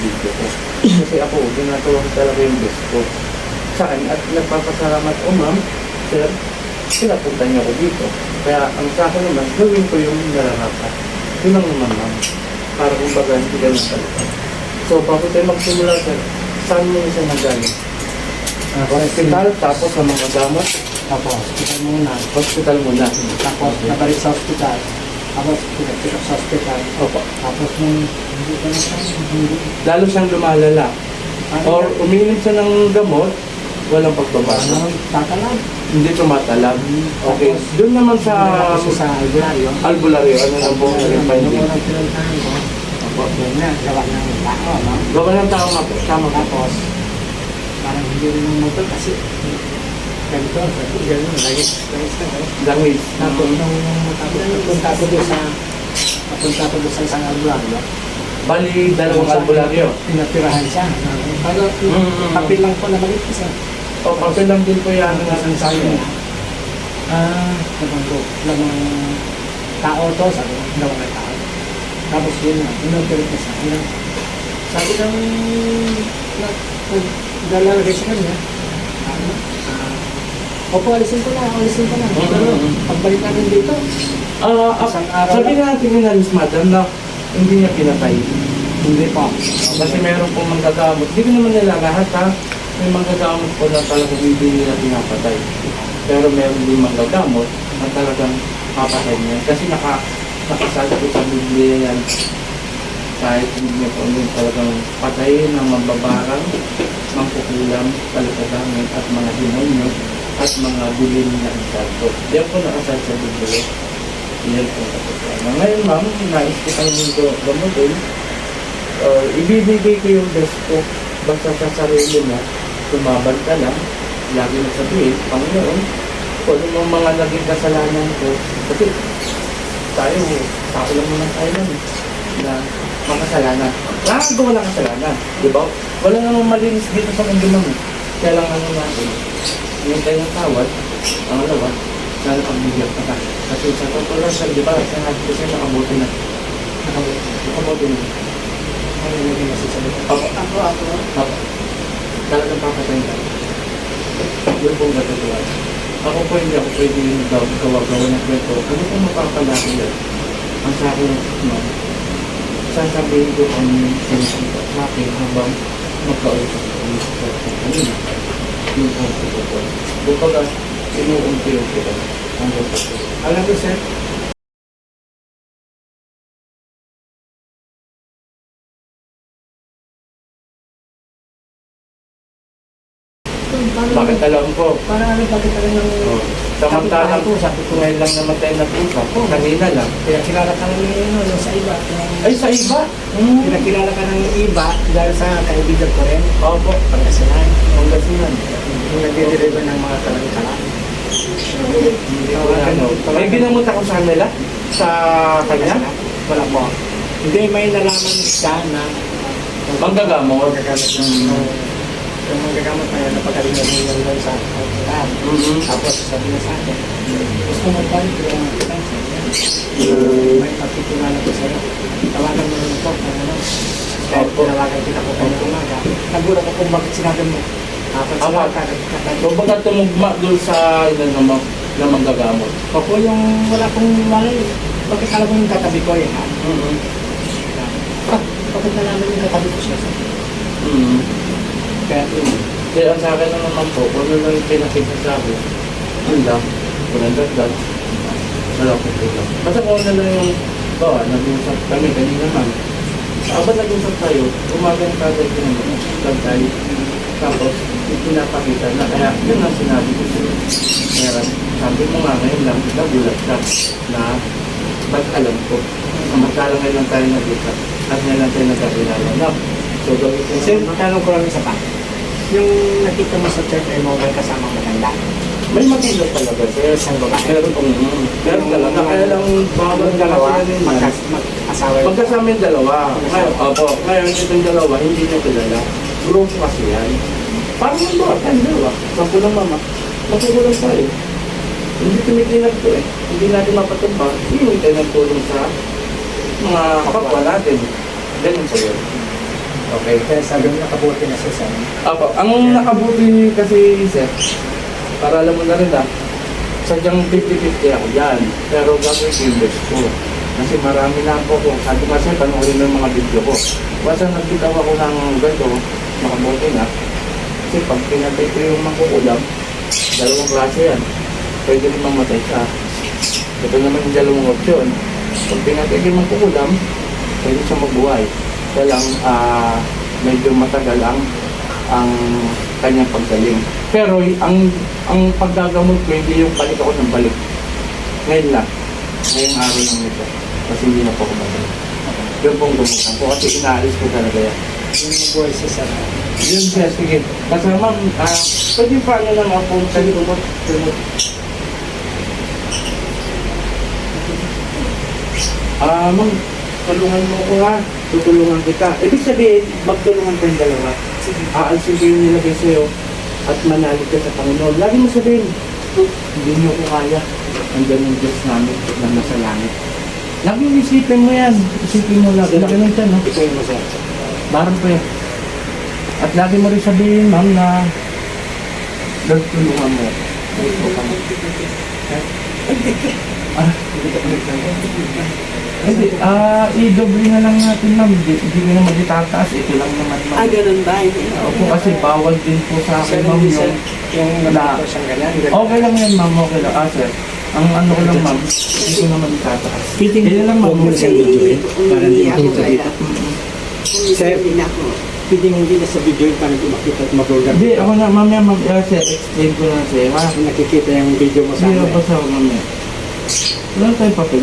video ko. Kasi ako, ginagawa ko talaga yung best ko. Sa akin, at nagpapasalamat ko, ma'am, sir, pinapunta niyo ako dito. Kaya ang sa akin naman, gawin ko yung nararapat. Yun lang naman, ma'am. Para kumbaga, hindi ka magsalita. So, bago tayo magsimula, sir, saan mo siya nagaling? Ah, Hospital, tapos sa mga gamot, Tapos, hospital muna. hospital muna. Tapos, nabalik sa hospital. Tapos, pinagpitok sa hospital. Opo. Tapos, nung hindi ko na hindi. Lalo siyang lumalala. Ano? Or uminom siya ng gamot, walang Ano? pagbabago. Tatalag. Hindi tumatalab. Okay. Doon naman sa Kasi sa albularyo. albularyo, ano na po yung finding? unang pinuntahan ko, Opo. yun na, gawa ng tao, no? Gawa ng tao nga po. Tama ka. Tapos, parang hindi rin ng motor kasi ganito, sabi, gano'n, lagis, lagis na? Langis. Tapos, nung tapos, napunta ko doon sa, napunta ko doon sa isang albularyo, Bali, dalawang albularyo. pinatirahan siya. Pero, Mm. kapil lang po na maliit kasi. O, papel lang din po yan ng Ang sabi niya, ah, naman ko, lamang tao to, sabi ko, daw ng tao. Tapos yun na, inopera ko sa kanya. Sabi ng, na, dalalagay sa kanya, ano, ah, opo, alisin ko na, alisin ko na. Mm, Pero, mm, mm. pagbalik natin dito, ah, Isang araw sabi nga natin ni Nalis Madam na hindi niya pinatay. hindi pa. Kasi meron pong manggagamot. Hindi ko naman nila lahat ha. May manggagamot po na talagang hindi nila pinapatay. Pero meron din manggagamot na talagang papatay niya. Kasi naka, nakasabi ko sa Biblia yan. Kahit hindi niya po yung talagang patayin ng mababarang, mangkukulam, talakadangin, at mga demonyo, at mga bilin na insalto. Yan po nakasabi sa Biblia. Yan po nakasama. Ngayon ma'am, nais ko kang gamutin uh, ibibigay ko yung best ko basta sa sarili mo tumaban ka lang lagi na sabihin Panginoon kung ano mga naging kasalanan ko kasi tayo tao lang naman tayo eh, na makasalanan nakagawa lang kasalanan di ba wala namang malinis dito sa mundo naman kaya lang ano natin yung kanyang tawad ang alawa sana pagbigyan ka ka kasi sa sir di ba sinabi ko sa'yo nakabuti na nakabuti na Ano yung naging masasabi ko? Ako, ako, ako. Ako. Talagang papatayin ka. Yun pong katotohan. Ako po hindi ako pwede yung gaw- gawa-gawa ng kwento. Ano pong mapapalaki yan? Ang sa akin, no, sasabihin ko ang sinisita sa akin habang magkausap ko sa kanina. Yung pong katotohan. Kumbaga, sinuunti-unti ko hanggang sa Alam ko, sir, bakit alam ko? Parang ano, bakit ka ng... Oh. Samantalang po, sabi ko, ngayon lang naman tayo nag-usap. Kanina lang. pinakilala ka ng ano, yung sa iba. yung- Ay, sa iba? Hmm. Pinakilala ka ng iba dahil sa kaibigan ko rin. Opo. Pangasinan. Pangasinan. Yung nagdideliver ng mga na ano. May ginamot ako sa kanila? Sa kanya? Wala po. Hindi, may nalaman siya na Manggagamot. magagamit ng yung magagamit na yun, napagaling na rin yung sa hospital. Mhm. Tapos sabi niya sa akin, gusto mo ba yung cancer? May pagtitulala ko sa'yo. Tawagan mo rin po. Ano, kahit tinawagan kita po kayo umaga. Nagulat ako kung bakit sinabi mo. Tapos sa kagad Kumbaga tumugma doon sa ina na, na manggagamot. Opo, yung wala pong malay. Alam mo yung katabi ko eh, ha? Mhm. Ah, bakit nalaman yung katabi ko siya? Mhm. Kaya yun. Kaya ang sa akin na naman po, kung ano lang pinakita sa akin, yun lang, walang dagdag, wala ko kulang. Basta kung ano lang yung, bawa, nag-usap kami kanina man. Habang nag-usap tayo, umaga yung kagad ko naman, lang tayo. Tapos, pinapakita na, kaya yun ang sinabi ko sa'yo. Kaya sabi mo nga ngayon lang, nagulat ka na ba't alam ko. Samantala ngayon lang tayo nag-usap at ngayon lang tayo nagkakilala na. So, gawin ko Sir, naman. tanong ko lang isa pa. Yung nakita mo sa church ay mo may kasamang matanda. May maganda talaga, sir. Isang babae. Pero kung pero talaga, kaya lang bawal dalawa, magkas, mag-asawa yun. Magkasama yung dalawa. Ngayon, opo, ngayon itong dalawa, hindi niya kilala. Grupo kasi yan. Parang yung dalawa, tayo dalawa. Sampu ng mama. Matugulang tayo. Hindi tumitinag to eh. Hindi natin mapatumba. Hindi tayo nagtulong sa mga kapwa natin. Ganun po yun. Okay? Kaya sabi mo nakabuti na siya sa. Apo, ang nakabuti kasi, sir, para alam mo na rin ah, sadyang 50-50 ako yan. Pero gagawin ko yung best ko. Kasi marami na po ako. Sabi ko kasi, panoorin mo yung mga video ko. Basta nagbitaw ako ng ganito, nakabuti na. Kasi pag pinatay ko yung mangkukulam, dalawang klase yan. Pwede rin mamatay siya. Ito naman yung dalawang opsyon. Pag pinatay ko yung mangkukulam, pwede siya mabuhay. Kaya lang, ah, medyo matagal ang ang kanyang paggaling. Pero ang ang paggagamot ko hindi yung balik ako ng balik. Ngayon lang. Ngayong araw lang nito. Kasi hindi na po ako magaling. Yun pong gumutan ko kasi inaalis ko talaga yan. Yung siya sa amin. Yun siya, sige. Kasi ma'am, ah, pwede pa ano lang ako sa likod. Ah, ma'am, tulungan mo ko ha. Tutulungan kita. Ibig sabihin, magtulungan kayong dalawa. Aalsin ko yung nilagay sa'yo at manalig ka sa Panginoon. Lagi mo sabihin, hindi niyo ko kaya. Andyan yung Diyos namin na nasa langit. Lagi mo isipin mo yan. Isipin mo lagi. Lagi mo dyan, no? Ikaw yung masaya. Barang pa yan. At lagi mo rin sabihin, ma'am, na Lord, tulungan mo. Ka mo. Ah, hindi ka Hindi, ah, i-doble na lang natin, ma'am. Hindi, hindi ko naman itataas. Ito lang naman, ma'am. Ah, ganun ba? Hindi. Opo, kasi bawal din po sa akin, ma'am, Yung, yung... yung nakita siyang ganyan. Okay lang yan, ma'am. Okay lang. Ah, sir. Ang ano ko lang, ma'am, hindi ko naman itataas. Kaya lang, ma'am. Huwag mo siyang videoin. Para hindi hindi ako makita dito. Sir. Hindi na ako. Pwede hindi na sa video para hindi makita at mag-order. Hindi, ako na, mamaya, ma'am, ah, sir, explain ko na sa'yo, ha? Nakikita yung video mo sa Hindi na amin. basa ako mamaya. Wala tayong papel.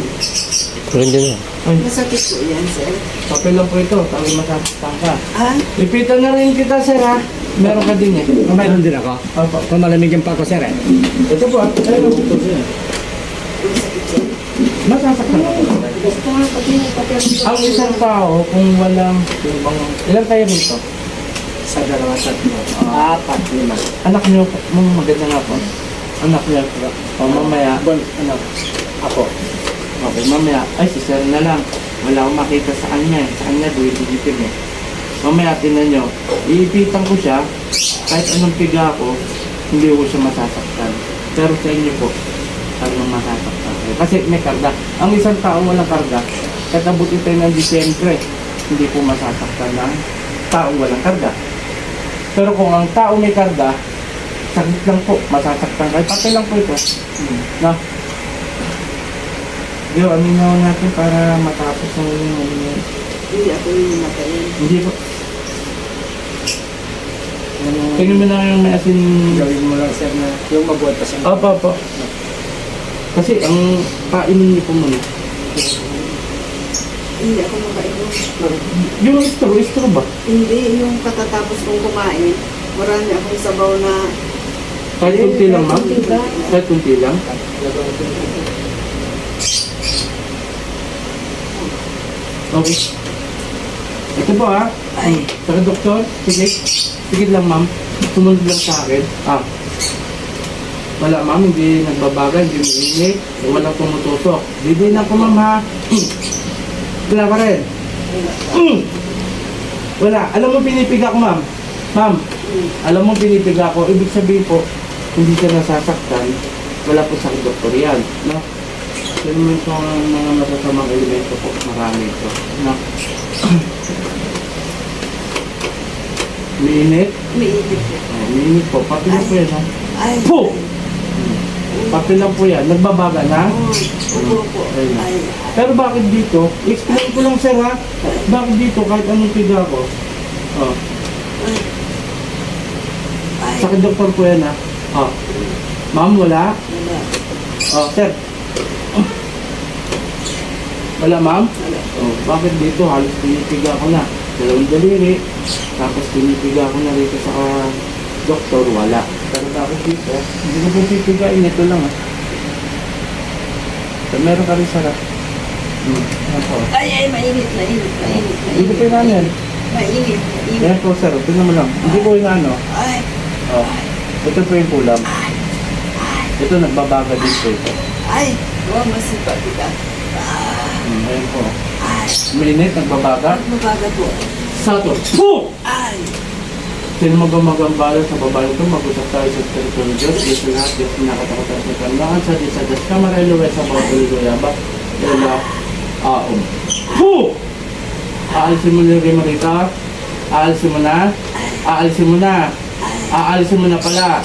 Nandiyan na. Ay, Masakit po yan, sir. papel lang po ito. Tawag masasaktan ka. Ah, Ipitan na rin kita, sir, ha? Meron ka din, eh. Meron din ako. Opo. Kung malamigyan pa ako, sir, eh. Ito po, ah. Ayun, ito, sir. masakit yan. Masasaktan ako. Gusto nga pati yung papel ko. Ang isang tao, kung walang, yung bang, ilan tayo rito? Sa dalawa, tatlo. Apat, lima. Anak niyo, mong maganda nga po. Anak niyo. O, mamaya. Bon, ano, ako. Okay, mamaya. Ay, si sir na lang. Wala akong makita sa kanya. Sa kanya, duwi-duwitin, eh. Mamaya, tinan nyo. Iipitan ko siya. Kahit anong piga ko, hindi ko siya masasaktan. Pero sa inyo po, talagang masasaktan kayo. Kasi may karga. Ang isang tao walang karga, kahit abutin tayo ng Disyembre, hindi po masasaktan ng taong walang karga. Pero kung ang tao may karga, sakit lang po, masasaktan kayo. Patay lang po ito. Hmm. Na? Yo, amin natin para matapos ng ano, Hindi ako yung matayin. Hindi po. Yung, Tingnan mo na yung may asin. gawin mo lang, sir, na yung mabuhat pa siya. Opo, opo. Kasi ang kainin niyo po muna. Hindi ako makainom. Yung istro, istro ba? Hindi, yung katatapos kong kumain, marami akong sabaw na Kahit kunti lang, ma'am? Kahit kunti lang? Okay. Ito po ha. Saka doktor, sige. Sige lang ma'am. Sumunod lang sa akin. Ah. Wala ma'am, hindi nagbabaga, hindi umiinit. Walang tumutusok. Hindi na po ma'am ha. Wala pa rin. Mm. Wala. Alam mo pinipiga ko ma'am. Ma'am, alam mo pinipiga ko. Ibig sabihin po, hindi ka nasasaktan. Wala po sa doktor yan. No? Pero may po ang mga masasamang elemento po. Marami ito. No? Minit. umiinit ko. Oh, minit po. Pati lang po yan. Ha? Ay, Po! Pati lang po yan. Nagbabaga na. Upo po. Ay, Pero bakit dito? Explain ko lang sir ha. Bakit dito kahit anong piga ko? Oh. ay, ay, Sa doktor po yan ha. Oh. Ma'am, wala? wala, Oh, sir. Wala ma'am? wala. Oh, bakit dito? Halos pinipiga ko na. Dalawang daliri. Tapos pinipiga ko na rito sa ah, doktor. Wala. Pero bakit dito? Hindi ko po pipigain. Ito lang ah. So, meron ka rin sarap. Hmm. Ano po? Ay, ay, mainit, mainit, mainit, Hindi mainit. yung ano yan. Mainit, mainit. Ayan po sir. Tingnan mo lang. Hindi po yung ano. Ay, Oh. Ito po yung kulam. Ito nagbabaga din po ito. ay, oh, masipa kita. Hmm, ayan po. Minute, nagbabaga. mabaga po. Sato. Fu! Ay! Sino magambala sa babae ito, mag-usap tayo sa territory Diyos, sa lahat, Diyos na nakatakutan sa kanlangan, sa Diyos sa Diyos, kamarelo, sa mga tuloy-tuyaba, Ela, Aum. Fu! Aalisin mo na rin Marita, aalisin mo na, aalisin mo na, aalisin mo na pala.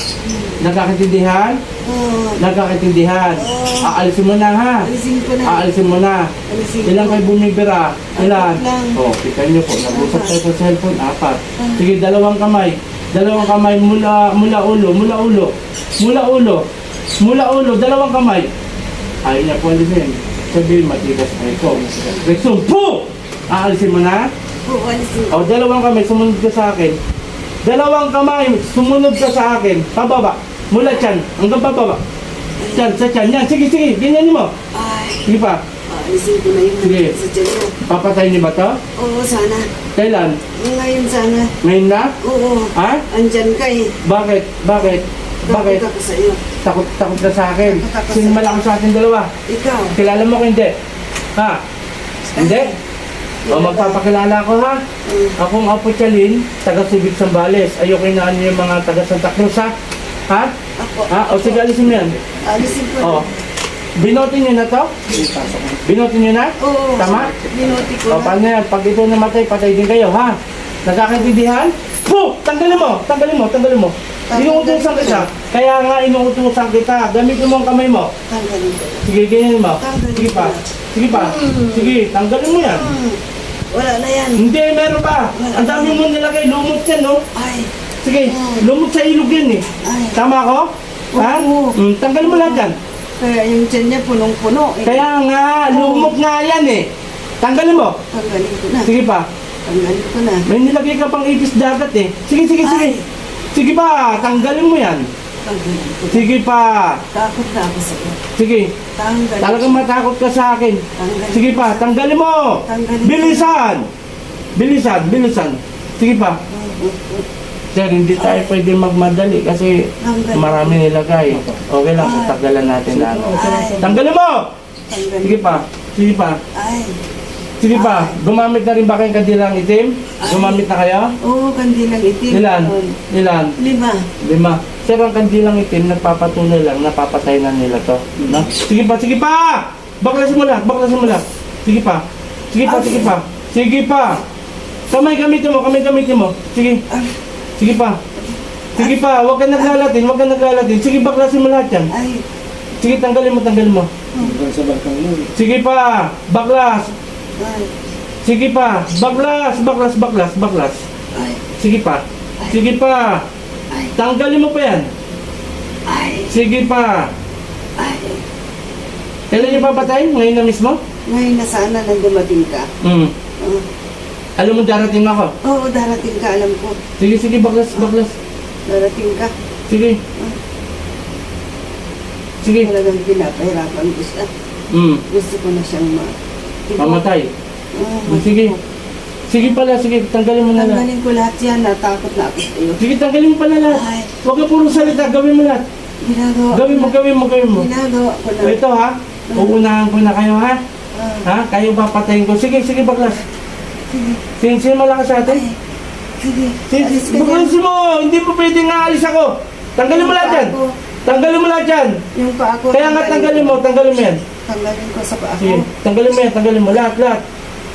Nagkakaintindihan? Oh, Nagkakaintindihan. Aalisin mo na ha. alisin ko na. Aalisin mo na. Alisin Ilan ko. kayo bumibira? Ilan? Apat lang. Oh, kita nyo po. Nag-usap tayo sa cellphone. Apat. Sige, dalawang kamay. Dalawang kamay mula mula ulo, mula ulo. Mula ulo. Mula ulo, dalawang kamay. Ayaw niya po alisin. Sabihin, matigas na ito. Rexon, po! Aalisin mo na? Oo, alisin ko. O, dalawang kamay, sumunod ka sa akin. Dalawang kamay, sumunod ka sa akin. Pababa. Mula tiyan, hanggang pababa. Tiyan, sa tiyan. Yan, sige, sige. Ganyan mo. Ay! Sige pa. Alisin ko na yung Sige. sa tiyan mo. Papatay niyo ba to? Oo, sana. Kailan? Ngayon sana. Ngayon na? Oo. Ha? Andyan ka eh. Bakit? Bakit? Bakit? Takot ako sa iyo. Takot, takot ka sa akin. Takot ako Sino sa- malaki sa atin dalawa? Ikaw. Kilala mo ko hindi? Ha? Hindi? O magpapakilala ko ha? Akong Apo Chalin, taga Subic Sambales. Ayoko na ano yung mga taga Santa Cruz ha? Ha? Ako. Ha? O sige, alisin mo yan. Alisin ko. O. Binotin niyo na to? Binotin niyo na? Oo. Tama? Binuti ko O na. paano yan? Pag ito namatay, patay din kayo, ha? Nagkakaintindihan? Po! Tanggalin mo! Tanggalin mo! Tanggalin mo! Inuutusan kita. Kaya nga inuutusan kita. Gamitin mo ang kamay mo. Tanggalin ko. Sige, ganyan mo. Tanggalin Sige pa. ko. Sige pa. Sige, tanggalin mo yan. Hmm. Wala na yan. Hindi, meron pa. Ang dami mo nilagay. Lumot yan, no? Ay. Sige, lumot sa ilog yan, eh. Ay. Tama ko? Ha? Oo. Mm, tanggalin mo lahat yan. Kaya yung tiyan niya punong-puno. Eh. Kaya nga, lumot nga yan, eh. Tanggalin mo. Tanggalin ko na. Sige pa. Tanggalin ko na. May nilagay ka pang ipis dagat eh. Sige, sige, sige. Ay. Sige pa, tanggalin mo yan. Ko. Sige pa. Takot na ako sa iyo. Sige, Tanggalin. talagang matakot ka sa akin. Tanggalin. Sige pa, tanggalin mo. Tanggalin. Bilisan. Bilisan, bilisan. Sige pa. Sir, hindi tayo pwede magmadali kasi Tanggalin. marami nilagay. Okay lang, tatagalan natin na. ano. Ay. Tanggalin mo. Tanggalin. Sige pa, sige pa. Ay. Sige pa, gumamit na rin ba kayong kadilang itim? Gumamit na kayo? Oo, kandilang itim. Ilan? Ilan? Lima. Lima. Sir, ang kandilang itim, nagpapatunay lang, napapatay na nila to. No? Sige pa, sige pa! Baklasin mo lang, baklasin mo. Sige pa. Sige pa, sige pa. Sige pa. Kamay gamitin mo, kamay gamitin mo. Sige. Sige pa. Sige pa, huwag ka naglalatin, huwag ka naglalatin. Sige, baklasin mo lahat yan. Ay. Sige, tanggalin mo, tanggalin mo. Yun. Sige pa, baklas. Sige pa, baklas, baklas, baklas, baklas. Sige pa. Sige pa. Tanggalin mo pa yan. Sige pa. Kailan niyo papatayin? Ngayon na mismo? Ngayon na sana nang dumating ka. Hmm. Oo. Alam mo, darating ako. Oo, darating ka, alam ko. Sige, sige, baklas, baklas. Darating ka. Sige. Sige. Talagang pinapahirapan ko siya. Hmm. Gusto ko na siyang ma... Pamatay. Oo, Hmm, Sige. Sige pala, sige, tanggalin mo na lahat. Tanggalin ko lahat yan. Natakot na ako sa iyo. Sige, tanggalin mo pala lahat. Ay. Huwag ka puro salita, gawin mo lahat. Ginagawa Gawin mo, gawin mo, gawin mo. Ginagawa ko na. O ito ha, uunahan ko na kayo ha. Ah, Ha? Kayo papatayin ko. Sige, sige, baklas. sige. Sino, sino malakas sa atin? Ay. Sige. Sige, Alis ka baklasin mo! Hindi po pwedeng aalis ako. Tanggalin mo lahat yan. Ako. Tanggalin mo lahat yan. Yung paa ko. Kaya nga tanggalin mo, tanggalin mo yan. Tanggalin ko sa paa Sige, ko. tanggalin mo yan, tanggalin mo. Lahat, lahat.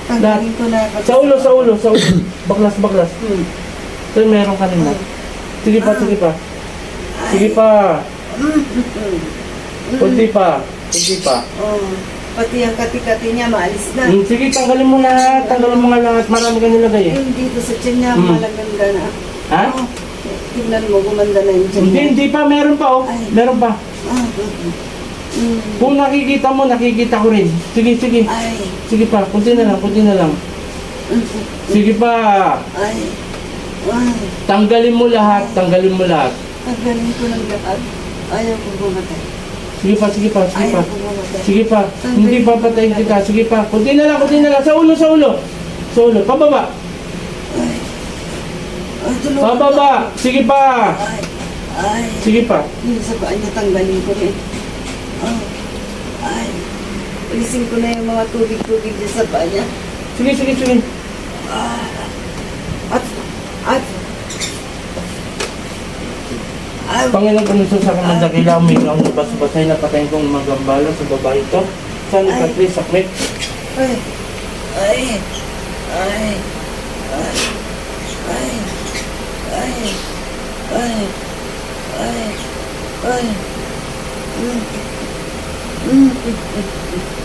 Tanggalin ko na. Sa ulo, sa ulo, sa ulo. Baklas, baklas. Hmm. Ito meron ka rin na. Sige pa, sige pa. Sige pa. Kunti pa. Kunti pa. Oh, pati ang kati-kati niya maalis na. Hmm, sige, tanggalin mo lahat. Tanggalin mo nga lahat. Marami ka nilagay eh. Yung dito sa tiyan niya, Hmm. malaganda na. Ha? Oh, tignan mo, gumanda na yung tiyan Hindi, niya. hindi pa. Meron pa oh. Ay. Meron pa. Ah, mm, mm. Kung nakikita mo, nakikita ko rin. Sige, sige. Ay, Sige pa. Kunti na lang, kunti na lang. mm, Sige pa. ay, ay, Tanggalin mo lahat. Tanggalin mo lahat. tanggalin ko ng lahat. Ayaw ko bumatay. Sige pa, sige pa, sige pa. Ayaw ko bumatay. Sige pa. Hindi pa patayin kita. Sige pa. Kunti na lang, kunti na lang. Sa ulo, sa ulo. Sa ulo. Pababa. Ay, tulungan Pababa. ko. Sige pa. Ay, ay, Sige pa. yung sa paa niya, tanggalin ko rin. Linisin ko na yung mga tubig-tubig dyan sa banya. Sige, sige, sige. Ah, at, at, ah, Panginoon kung isa sa kaman na kailangan may kaong nabas-basay na patayin kong magambala sa babae ito. Saan ka, please, sakmit? Ay, ay, ay, ay, ay, ay, ay, ay, ay, ay, ay,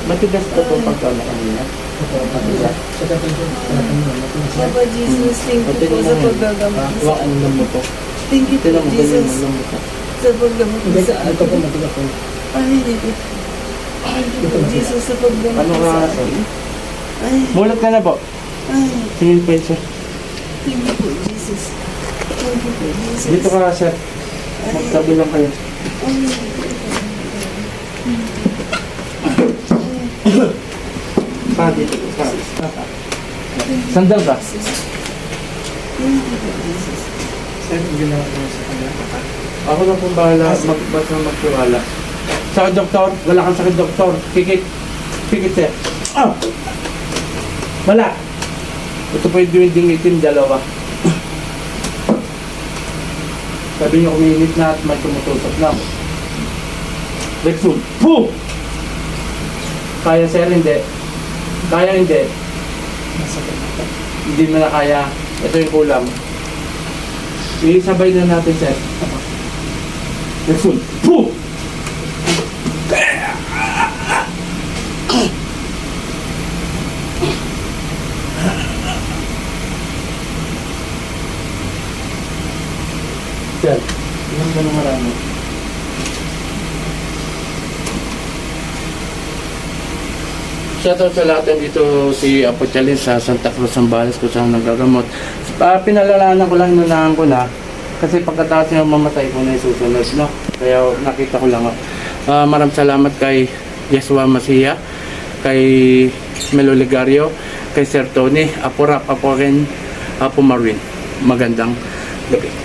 Matigas ito po pagkala kanina. Matigas. Sa kapatid ko, na. Papa Jesus, thank you po sa paggagamot sa Hawakan mo lang mo to. Thank you po, Tignan mo, ganyan mo Jesus, lang mo to. sa paggamot Hindi, sa ito po akin. matigas. Ay, hindi ko. Thank you po, Jesus, sa paggamot Ano sa ka? akin. Ay, Mulat ka na po. ay, po sir. thank you po, Jesus. Thank you po, Jesus. Dito ka, sir. Magtabi lang kayo. Ay, Pa. Sandal Jesus. Sir, ginawa sa kanya. Ako na pong bahala. Mag, basta magtiwala. Sa doktor. Wala kang sakit, doktor. Pikit. Pikit, sir. Ah! Wala. Ito po yung ding itim, dalawa. Sabi niyo uminit na at may tumutusok na. Rexum. Puh! Kaya sir, hindi. Kaya hindi. Hindi mo na kaya. Ito yung kulang. Isabay na natin, sir. Rexum. Puh! Sir, ilan ba ng marami? Shoutout sa lahat dito si Apo Chalin sa Santa Cruz Zambales kung saan nagagamot. Uh, pinalalanan ko lang, inunahan ko na kasi pagkatapos niya mamatay ko na yung susunod, no? Kaya nakita ko lang. Uh, maraming salamat kay Yesua Masiya, kay Melo Ligario, kay Sir Tony, Apo Rap, Apo Ren, Apo Marwin. Magandang gabi.